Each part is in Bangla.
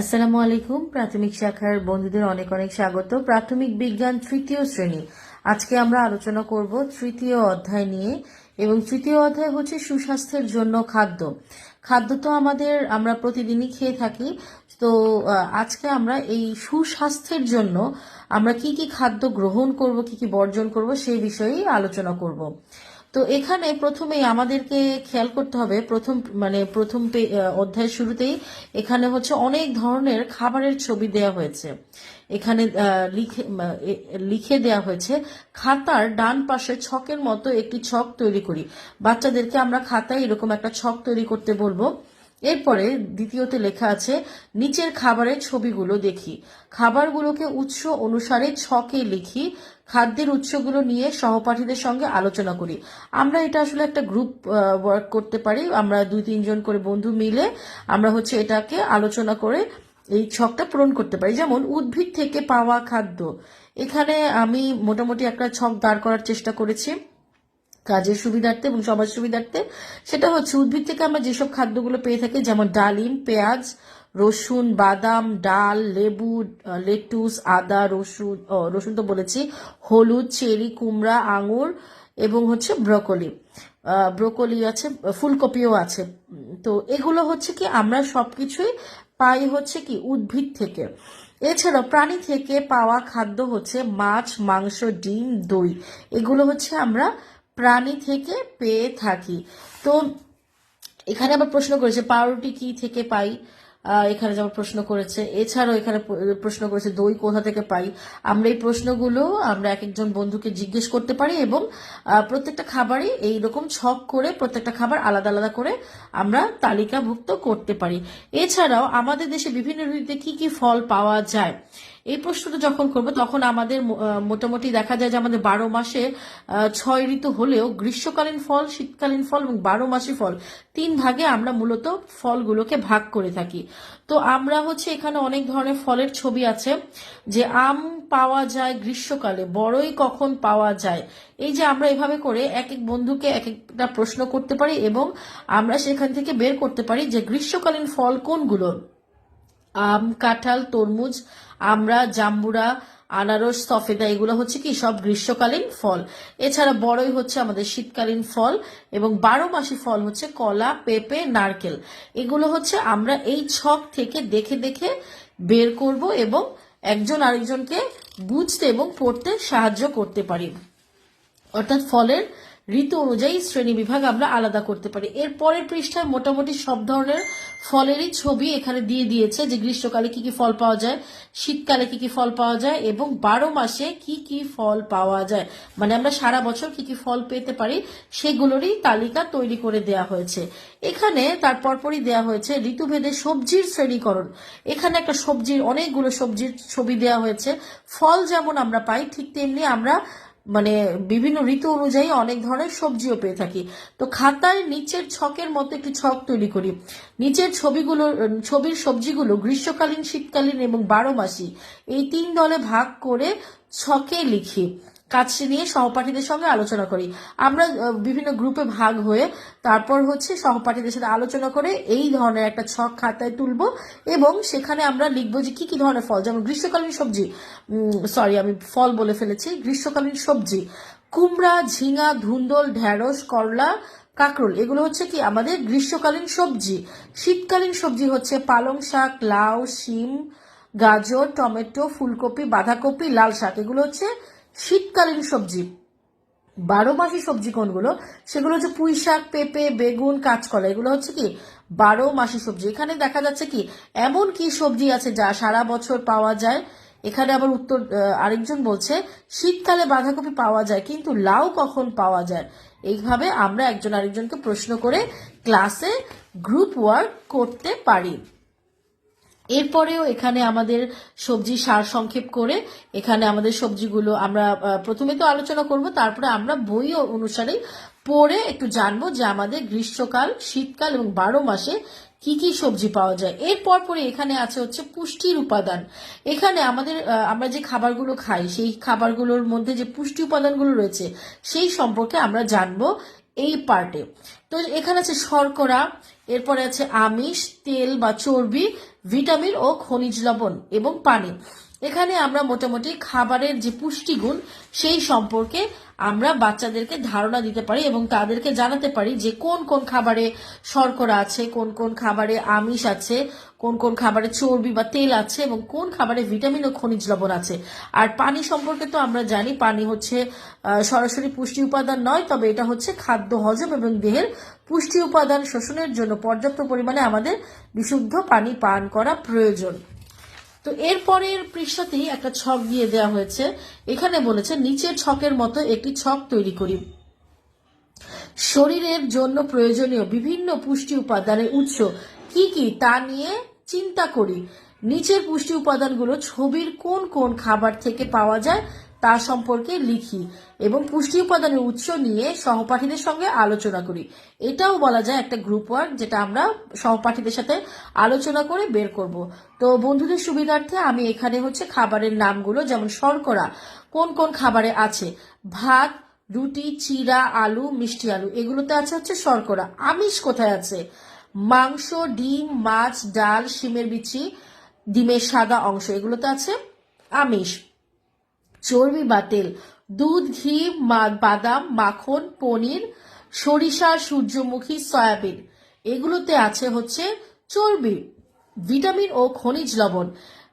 আসসালামু আলাইকুম। প্রাথমিক শাখার বন্ধুদের অনেক অনেক স্বাগত। প্রাথমিক বিজ্ঞান তৃতীয় শ্রেণি। আজকে আমরা আলোচনা করব তৃতীয় অধ্যায় নিয়ে এবং তৃতীয় অধ্যায় হচ্ছে সুস্বাস্থ্যের জন্য খাদ্য। খাদ্য তো আমাদের আমরা প্রতিদিনই খেয়ে থাকি। তো আজকে আমরা এই সুস্বাস্থ্যের জন্য আমরা কি কি খাদ্য গ্রহণ করব, কি কি বর্জন করব সেই বিষয়েই আলোচনা করব। তো এখানে প্রথমেই আমাদেরকে খেয়াল করতে হবে, প্রথম মানে প্রথম অধ্যায় অধ্যায়ের শুরুতেই এখানে হচ্ছে অনেক ধরনের খাবারের ছবি দেয়া হয়েছে। এখানে লিখে লিখে দেয়া হয়েছে, খাতার ডান পাশে ছকের মতো একটি ছক তৈরি করি। বাচ্চাদেরকে আমরা খাতায় এরকম একটা ছক তৈরি করতে বলব। এরপরে দ্বিতীয়তে লেখা আছে, নিচের খাবারের ছবিগুলো দেখি। খাবারগুলোকে উৎস অনুসারে ছকে লিখি। খাদ্যের উৎসগুলো নিয়ে সহপাঠীদের সঙ্গে আলোচনা করি। আমরা এটা আসলে একটা গ্রুপ ওয়ার্ক করতে পারি। আমরা দুই তিনজন করে বন্ধু মিলে আমরা হচ্ছে এটাকে আলোচনা করে এই ছকটা পূরণ করতে পারি। যেমন, উদ্ভিদ থেকে পাওয়া খাদ্য। এখানে আমি মোটামুটি একটা ছক দাঁড় করার চেষ্টা করেছি। কাজের সুবিধার্থে এবং সমাজ সুবিধার্থে, সেটা হচ্ছে উদ্ভিদ থেকে আমরা যেসব খাদ্যগুলো পেয়ে থাকি, যেমন ডালিম, পেঁয়াজ, রসুন, বাদাম, ডাল, লেবু লেটুস, আদা, রসুন রসুন তো বলেছি, হলুদ, চেরি, কুমড়া, আঙুর এবং হচ্ছে ব্রকলি। ব্রকলি আছে, ফুলকপিও আছে। তো এগুলো হচ্ছে কি, আমরা সবকিছুই পাই হচ্ছে কি, উদ্ভিদ থেকে। এছাড়াও প্রাণী থেকে পাওয়া খাদ্য হচ্ছে মাছ, মাংস, ডিম, দই। এগুলো হচ্ছে আমরা প্রাণী থেকে পেয়ে থাকি। তো এখানে আবার প্রশ্ন করেছে, পাউরুটি কি থেকে পাই? এখানে যেমন প্রশ্ন করেছে, এছাড়াও এখানে প্রশ্ন করেছে, দই কোথা থেকে পাই? আমরা এই প্রশ্নগুলো আমরা এক একজন বন্ধুকে জিজ্ঞেস করতে পারি এবং প্রত্যেকটা খাবারই এইরকম ছক করে, প্রত্যেকটা খাবার আলাদা আলাদা করে আমরা তালিকাভুক্ত করতে পারি। এছাড়াও আমাদের দেশে বিভিন্ন ঋতুতে কি কি ফল পাওয়া যায়? এই প্রশ্নটা যখন করব, তখন আমাদের মোটামুটি দেখা যায় যে আমাদের বারো মাসে ছয় ঋতু হলেও গ্রীষ্মকালীন ফল, শীতকালীন ফল এবং বারো মাসি ফল, তিন ভাগে আমরা মূলত ফলগুলোকে ভাগ করে থাকি। তো আমরা হচ্ছে এখানে অনেক ধরনের ফলের ছবি আছে, যে আম পাওয়া যায় গ্রীষ্মকালে, বড়ই কখন পাওয়া যায়। এই যে আমরা এভাবে করে এক এক বন্ধুকে এক একটা প্রশ্ন করতে পারি এবং আমরা সেখান থেকে বের করতে পারি যে গ্রীষ্মকালীন ফল কোনগুলো। আম, কাঁঠাল, তরমুজ, আমরা, জাম্বুরা, আনারস, সফেদা, এগুলো হচ্ছে কি সব গ্রীষ্মকালীন ফল। এছাড়া বড়ই হচ্ছে আমাদের শীতকালীন ফল এবং বারো মাসি ফল হচ্ছে কলা, পেঁপে, নারকেল। এগুলো হচ্ছে আমরা এই ছক থেকে দেখে দেখে বের করব এবং একজন আরেকজনকে বুঝতে এবং পড়তে সাহায্য করতে পারি। অর্থাৎ ফলের ঋতু অনুযায়ী শ্রেণি বিভাগ আমরা আলাদা করতে পারি। এর পরের পৃষ্ঠায় মোটামুটি সব ধরনের ফলেরই ছবি এখানে দিয়ে দিয়েছে যে গ্রীষ্মকালে কি কি ফল পাওয়া যায়, শীতকালে কি কি ফল পাওয়া যায় এবং বারো মাসে কি কি ফল পাওয়া যায়। মানে আমরা সারা বছর কি কি ফল পেতে পারি সেগুলোরই তালিকা তৈরি করে দেয়া হয়েছে। এখানে তার পরপরই দেয়া হয়েছে ঋতুভেদে সবজির শ্রেণীকরণ। এখানে একটা সবজির, অনেকগুলো সবজির ছবি দেয়া হয়েছে। ফল যেমন আমরা পাই, ঠিক তেমনি আমরা মানে বিভিন্ন ঋতু অনুযায়ী অনেক ধরনের সবজিও পেয়ে থাকি। তো খাতায় নিচের ছকের মতো একটি ছক তৈরি করি। নিচের ছবিগুলো, ছবির সবজিগুলো গ্রীষ্মকালীন, শীতকালীন এবং বারো মাসি এই তিন দলে ভাগ করে ছকে লিখি। কাজটি নিয়ে সহপাঠীদের সঙ্গে আলোচনা করি। আমরা বিভিন্ন গ্রুপে ভাগ হয়ে তারপর হচ্ছে সহপাঠীদের সাথে আলোচনা করে এই ধরনের একটা ছক খাতায় তুলবো এবং সেখানে আমরা লিখব যে কি কি ধরনের ফল। যেমন গ্রীষ্মকালীন সবজি। সরি আমি ফল বলে ফেলেছি। গ্রীষ্মকালীন সবজি। কুমড়া, ঝিঙা, ধুন্দল, ঢেঁড়স, করলা, কাঁকরোল, এগুলো হচ্ছে কি আমাদের গ্রীষ্মকালীন সবজি। শীতকালীন সবজি হচ্ছে পালং শাক, লাউ, শিম, গাজর, টমেটো, ফুলকপি, বাঁধাকপি, লাল শাক। এগুলো হচ্ছে শীতকালীন সবজি, বারো মাসি সবজি কোনগুলো? সেগুলো হচ্ছে পুঁই শাক, পেঁপে, বেগুন, কাঁচকলা, এগুলো হচ্ছে কি বারো মাসি সবজি। এখানে দেখা যাচ্ছে কি এমন কি সবজি আছে যা সারা বছর পাওয়া যায়? এখানে আবার উত্তর আরেকজন বলছে, শীতকালে বাঁধাকপি পাওয়া যায় কিন্তু লাউ কখন পাওয়া যায়? এইভাবে আমরা একজন আরেকজনকে প্রশ্ন করে ক্লাসে গ্রুপ ওয়ার্ক করতে পারি। এরপরেও এখানে আমাদের সবজি সার সংক্ষেপ করে এখানে আমাদের সবজিগুলো আমরা প্রথমে তো আলোচনা করব, তারপরে আমরা বই অনুসারে পড়ে একটু জানব যে আমাদের গ্রীষ্মকাল, শীতকাল এবং বারো মাসে কি কি সবজি পাওয়া যায়। এরপর পরে এখানে আছে হচ্ছে পুষ্টির উপাদান। এখানে আমাদের আমরা যে খাবারগুলো খাই, সেই খাবারগুলোর মধ্যে যে পুষ্টি উপাদানগুলো রয়েছে, সেই সম্পর্কে আমরা জানব এই পার্টে। তো এখানে আছে শর্করা, এরপরে আছে আমিষ, তেল বা চর্বি ভিটামিন ও খনিজ লবণ এবং পানি। এখানে আমরা মোটামুটি খাবারের যে পুষ্টিগুণ সেই সম্পর্কে আমরা বাচ্চাদেরকে ধারণা দিতে পারি এবং তাদেরকে জানাতে পারি যে কোন কোন খাবারে শর্করা আছে, কোন কোন খাবারে আমিষ আছে, কোন কোন খাবারে চর্বি বা তেল আছে এবং কোন খাবারে ভিটামিন ও খনিজ লবণ আছে। আর পানি সম্পর্কে তো আমরা জানি, পানি হচ্ছে সরাসরি পুষ্টি উপাদান নয়, তবে এটা হচ্ছে খাদ্য হজম এবং দেহের পুষ্টি উপাদান শোষণের জন্য পর্যাপ্ত পরিমাণে আমাদের বিশুদ্ধ পানি পান করা প্রয়োজন। তো এরপরের পৃষ্ঠাতেই একটা ছক দিয়ে দেওয়া হয়েছে। এখানে বলেছে, নিচের ছকের মতো একটি ছক তৈরি করি। শরীরের জন্য প্রয়োজনীয় বিভিন্ন পুষ্টি উপাদানের উৎস কি কি তা নিয়ে চিন্তা করি। নিচের পুষ্টি উপাদানগুলো ছবির কোন কোন খাবার থেকে পাওয়া যায় তা সম্পর্কে লিখি এবং পুষ্টি উপাদানের উৎস নিয়ে সহপাঠীদের সঙ্গে আলোচনা করি। এটাও বলা যায় একটা গ্রুপ ওয়ার্ক যেটা আমরা সহপাঠীদের সাথে আলোচনা করে বের করব। তো বন্ধুদের সুবিধার্থে আমি এখানে হচ্ছে খাবারের নামগুলো, যেমন শর্করা, কোন কোন খাবারে আছে? ভাত, রুটি চিরা আলু, মিষ্টি আলু, এগুলোতে আছে হচ্ছে শর্করা। আমিষ কোথায় আছে? মাংস, ডিম, মাছ, ডাল, শিমের বিচি, ডিমের সাদা অংশ, এগুলোতে আছে আমিষ। চর্বি বা তেল দুধ, ঘি বাদাম, মাখন, পনির, সরিষা, সূর্যমুখী, সয়াবিন। এগুলোতে আছে হচ্ছে চর্বি, ভিটামিন ও খনিজ লবণ।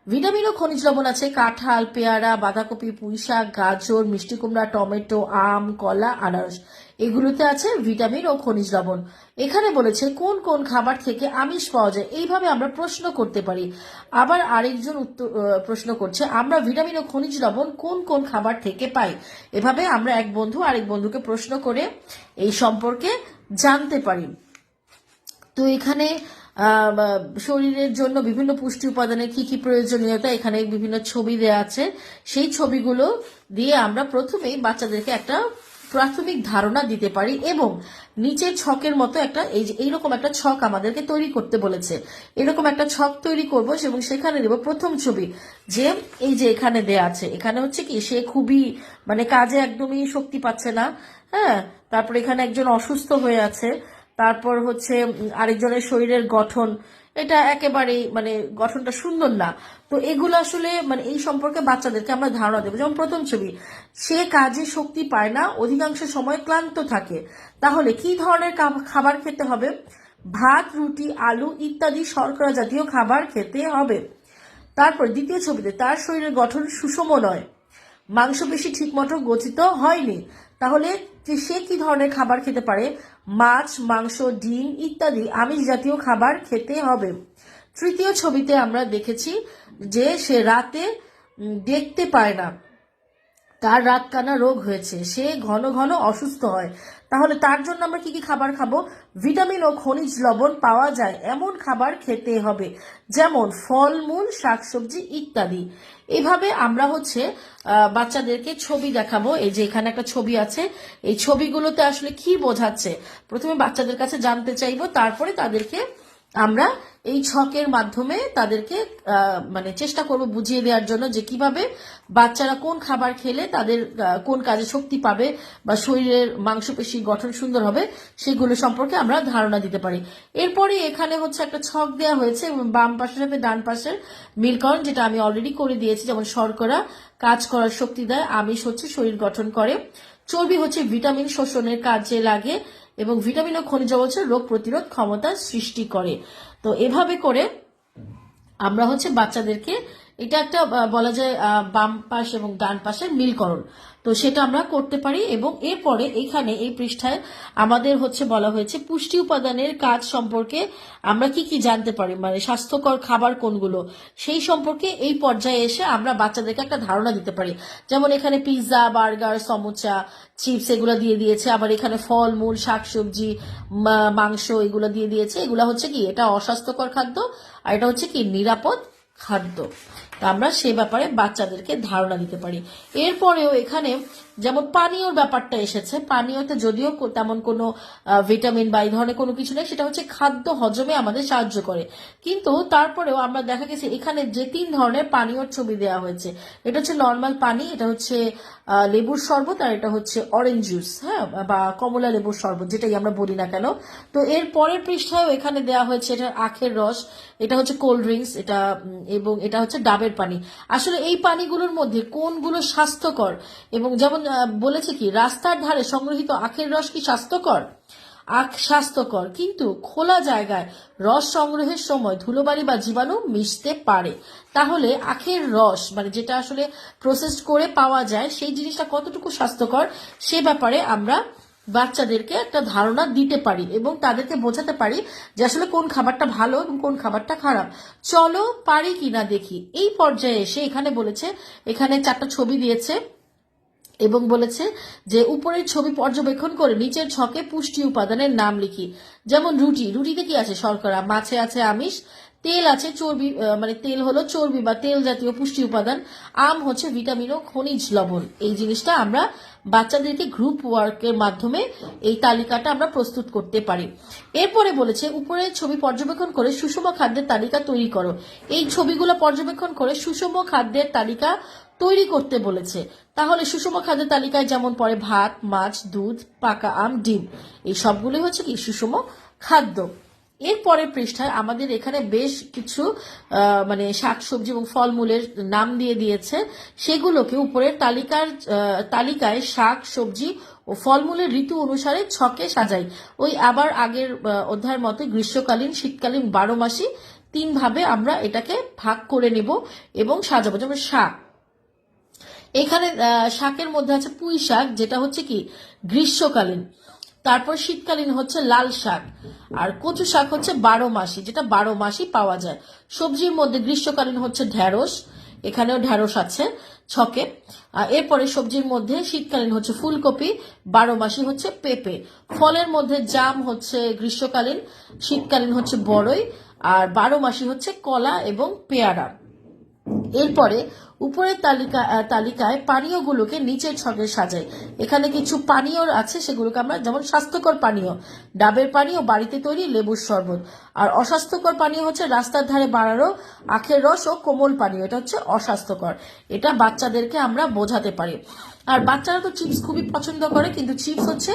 ভিটামিন ও খনিজ লবণ আছে কাঁঠাল, পেয়ারা, বাঁধাকপি, পুঁইশাক, গাজর, মিষ্টি কুমড়া, টমেটো, আম, কলা, আনারস। এগুলোতে আছে ভিটামিন ও খনিজ লবণ। এখানে বলেছে কোন কোন খাবার থেকে আমিষ পাওয়া যায়, এইভাবে আমরা প্রশ্ন করতে পারি। আবার আরেকজন উত্তর প্রশ্ন করছে, আমরা ভিটামিন ও খনিজ লবণ কোন কোন খাবার থেকে পাই? এভাবে আমরা এক বন্ধু আরেক বন্ধুকে প্রশ্ন করে এই সম্পর্কে জানতে পারি। তো এখানে শরীরের জন্য বিভিন্ন পুষ্টি উপাদানের কি কি প্রয়োজনীয়তা, এখানে বিভিন্ন ছবি দেওয়া আছে। সেই ছবিগুলো দিয়ে আমরা প্রথমেই বাচ্চাদেরকে একটা প্রাথমিক ধারণা দিতে পারি এবং নিচের ছকের মতো একটা, এই যে এইরকম একটা ছক আমাদেরকে তৈরি করতে বলেছে। এরকম একটা ছক তৈরি করব এবং সেখানে দেব প্রথম ছবি যে এই যে এখানে দেয়া আছে। এখানে হচ্ছে কি সে খুবই মানে কাজে একদমই শক্তি পাচ্ছে না হ্যাঁ? তারপর এখানে একজন অসুস্থ হয়ে আছে। তারপর হচ্ছে আরেকজনের শরীরের গঠন এটা একেবারেই মানে গঠনটা সুন্দর না। তো এগুলো আসলে মানে এই সম্পর্কে বাচ্চাদেরকে আমরা ধারণা দেবো। যেমন প্রথম ছবি, সে কাজে শক্তি পায় না, অধিকাংশ সময় ক্লান্ত থাকে। তাহলে কি ধরনের খাবার খেতে হবে? ভাত, রুটি, আলু ইত্যাদি শর্করা জাতীয় খাবার খেতে হবে। তারপর দ্বিতীয় ছবিতে, তার শরীরের গঠন সুষম নয়। মাংস মাংসপেশি ঠিকমতো গঠিত হয়নি। তাহলে যে সে কি ধরনের খাবার খেতে পারে? মাছ, মাংস, ডিম ইত্যাদি আমিষ জাতীয় খাবার খেতে হবে। তৃতীয় ছবিতে আমরা দেখেছি যে সে রাতে দেখতে পায় না। তার রাত কানা রোগ হয়েছে। সে ঘন ঘন অসুস্থ হয়। তাহলে তার জন্য আমরা কি কি খাবার খাব? ভিটামিন ও খনিজ লবণ পাওয়া যায় এমন খাবার খেতে হবে, যেমন ফলমূল, শাকসবজি ইত্যাদি। এভাবে আমরা হচ্ছে বাচ্চাদেরকে ছবি দেখাবো। এই যে এখানে একটা ছবি আছে। এই ছবিগুলোতে আসলে কি বোঝাচ্ছে? প্রথমে বাচ্চাদের কাছে জানতে চাইব, তারপরে তাদেরকে আমরা এই ছকের মাধ্যমে তাদেরকে মানে চেষ্টা করব বুঝিয়ে দেওয়ার জন্য যে কীভাবে বাচ্চারা কোন খাবার খেলে তাদের কোন কাজে শক্তি পাবে বা শরীরের মাংসপেশি গঠন সুন্দর হবে সেগুলো সম্পর্কে আমরা ধারণা দিতে পারি। এরপরে এখানে হচ্ছে একটা ছক দেওয়া হয়েছে বাম পাশের সাথে ডান পাশের মিলকরণ, যেটা আমি অলরেডি করে দিয়েছি, যেমন শর্করা কাজ করার শক্তি দেয়, আমিষ হচ্ছে শরীর গঠন করে। চর্বি হচ্ছে ভিটামিন শোষণের কাজে লাগে এবং ভিটামিন ও খনিজ হচ্ছে রোগ প্রতিরোধ ক্ষমতা সৃষ্টি করে। তো এভাবে করে আমরা হচ্ছে বাচ্চাদেরকে এটা একটা বলা যায় বাম পাশ এবং ডান পাশের মিলকরণ। তো সেটা আমরা করতে পারি এবং এরপরে এখানে এই পৃষ্ঠায় আমাদের হচ্ছে বলা হয়েছে পুষ্টি উপাদানের কাজ সম্পর্কে আমরা কি কি জানতে পারি মানে স্বাস্থ্যকর খাবার কোনগুলো? সেই সম্পর্কে এই পর্যায়ে এসে আমরা বাচ্চাদেরকে একটা ধারণা দিতে পারি। যেমন এখানে পিৎজা, বার্গার, সমোচা, চিপস এগুলো দিয়ে দিয়েছে, আবার এখানে ফলমূল, শাকসবজি, মা- মাংস এগুলো দিয়ে দিয়েছে। এগুলো হচ্ছে কি, এটা অস্বাস্থ্যকর খাদ্য আর এটা হচ্ছে কি, নিরাপদ খাদ্য। আমরা সে ব্যাপারে বাচ্চাদেরকে ধারণা দিতে পারি। এরপরেও এখানে যেমন পানীয়র ব্যাপারটা এসেছে, পানীয়তে যদিও তেমন কোনো ভিটামিন বা এই ধরনের কোনো কিছু নেই, সেটা হচ্ছে খাদ্য হজমে আমাদের সাহায্য করে। কিন্তু তারপরেও আমরা দেখা গেছে এখানে যে তিন ধরনের পানীয়র ছবি দেওয়া হয়েছে, এটা হচ্ছে নর্মাল পানি, এটা হচ্ছে লেবুর শরবত, আর এটা হচ্ছে অরেঞ্জ জুস হ্যাঁ বা কমলা লেবুর শরবত, যেটাই আমরা বলি না কেন। তো এর পরের পৃষ্ঠায়ও এখানে দেওয়া হয়েছে এটা আখের রস এটা হচ্ছে কোল্ড ড্রিঙ্কস এটা এবং এটা হচ্ছে ডাবের পানি। আসলে এই পানিগুলোর মধ্যে কোনগুলো স্বাস্থ্যকর? এবং যেমন বলেছে কি, রাস্তার ধারে সংগৃহীত আখের রস কি স্বাস্থ্যকর? আখ স্বাস্থ্যকর, কিন্তু খোলা জায়গায় রস সংগ্রহের সময় ধুলোবালি বা জীবাণু মিশতে পারে। তাহলে আখের রস মানে যেটা আসলে প্রসেস করে পাওয়া যায়, সেই জিনিসটা কতটুকু স্বাস্থ্যকর, সে ব্যাপারে আমরা বাচ্চাদেরকে একটা ধারণা দিতে পারি এবং তাদেরকে বোঝাতে পারি যে আসলে কোন খাবারটা ভালো এবং কোন খাবারটা খারাপ। চলো পারি কিনা দেখি। এই পর্যায়ে এসে এখানে বলেছে, এখানে চারটা ছবি দিয়েছে এবং বলেছে যে উপরের ছবি পর্যবেক্ষণ করে নিচের ছকে পুষ্টি উপাদানের নাম লিখি। যেমন রুটি, রুটিতে কি আছে? শর্করা, মাছে আছে আমিষ তেল আছে চর্বি মানে তেল হলো চর্বি বা তেল জাতীয় পুষ্টি উপাদান। আম হচ্ছে ভিটামিন ও খনিজ লবণ। এই জিনিসটা আমরা বাচ্চাদেরকে গ্রুপ ওয়ার্কের মাধ্যমে এই তালিকাটা আমরা প্রস্তুত করতে পারি। এরপরে বলেছে, উপরের ছবি পর্যবেক্ষণ করে সুষম খাদ্যের তালিকা তৈরি করো। এই ছবিগুলো পর্যবেক্ষণ করে সুষম খাদ্যের তালিকা তৈরি করতে বলেছে। তাহলে সুষম খাদ্যের তালিকায় যেমন পড়ে ভাত, মাছ, দুধ, পাকা আম, ডিম, এই সবগুলোই হচ্ছে কি সুষম খাদ্য। এর পরের পৃষ্ঠায় আমাদের এখানে বেশ কিছু মানে শাকসবজি এবং ফলমূলের নাম দিয়ে দিয়েছে। সেগুলোকে উপরের তালিকার তালিকায় শাক, সবজি ও ফলমূলের ঋতু অনুসারে ছকে সাজাই। ওই আবার আগের অধ্যায়ের মতো গ্রীষ্মকালীন, শীতকালীন বারো মাসি তিন ভাবে আমরা এটাকে ভাগ করে নেব এবং সাজাবো। যেমন শাক। এখানে শাকের মধ্যে আছে পুঁই শাক, যেটা হচ্ছে কি? গ্রীষ্মকালীন। তারপর শীতকালীন হচ্ছে লাল শাক, আর কচু শাক হচ্ছে বারো মাসি, যেটা বারো মাসই পাওয়া যায়। সবজির মধ্যে গ্রীষ্মকালীন হচ্ছে ঢ্যাঁড়স এখানেও ঢ্যাঁড়স আছে ছকে। এরপরে সবজির মধ্যে শীতকালীন হচ্ছে ফুলকপি, বারো মাসি হচ্ছে পেঁপে। ফলের মধ্যে জাম হচ্ছে গ্রীষ্মকালীন, শীতকালীন হচ্ছে বড়ই, আর বারো মাসি হচ্ছে কলা এবং পেয়ারা। এরপরে উপরের তালিকা তালিকায় পানীয়গুলোকে নিচের ছকে সাজাই। এখানে কিছু পানীয় আছে, সেগুলোকে আমরা যেমন স্বাস্থ্যকর পানীয়, ডাবের পানীয়, বাড়িতে তৈরি লেবুর শরবত। আর অস্বাস্থ্যকর পানীয় হচ্ছে রাস্তার ধারে বাড়ানো আখের রস ও কোমল পানীয়, এটা হচ্ছে অস্বাস্থ্যকর। এটা বাচ্চাদেরকে আমরা বোঝাতে পারি। আর বাচ্চারা তো চিপস খুবই পছন্দ করে, কিন্তু চিপস হচ্ছে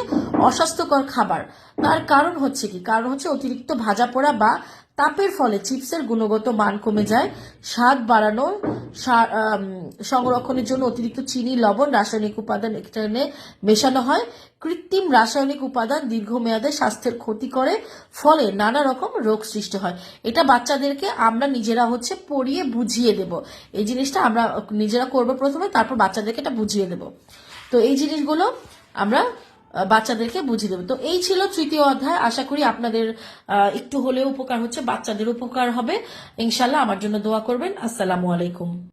অস্বাস্থ্যকর খাবার। তার কারণ হচ্ছে কি? কারণ হচ্ছে অতিরিক্ত ভাজা পোড়া বা তাপের ফলে চিপসের গুণগত মান কমে যায়। স্বাদ বাড়ানো সংরক্ষণের জন্য অতিরিক্ত চিনি, লবণ, রাসায়নিক উপাদান এখানে মেশানো হয়। কৃত্রিম রাসায়নিক উপাদান দীর্ঘমেয়াদে স্বাস্থ্যের ক্ষতি করে, ফলে নানা রকম রোগ সৃষ্টি হয়। এটা বাচ্চাদেরকে আমরা নিজেরা হচ্ছে পড়িয়ে বুঝিয়ে দেব। এই জিনিসটা আমরা নিজেরা করব প্রথমে, তারপর বাচ্চাদেরকে এটা বুঝিয়ে দেব। তো এই জিনিসগুলো আমরা বাচ্চাদেরকে বুঝিয়ে দেবেন তো এই ছিল তৃতীয় অধ্যায়। আশা করি আপনাদের একটু হলেও উপকার হচ্ছে, বাচ্চাদের উপকার হবে। ইনশাল্লাহ আমার জন্য দোয়া করবেন। আসসালামু আলাইকুম।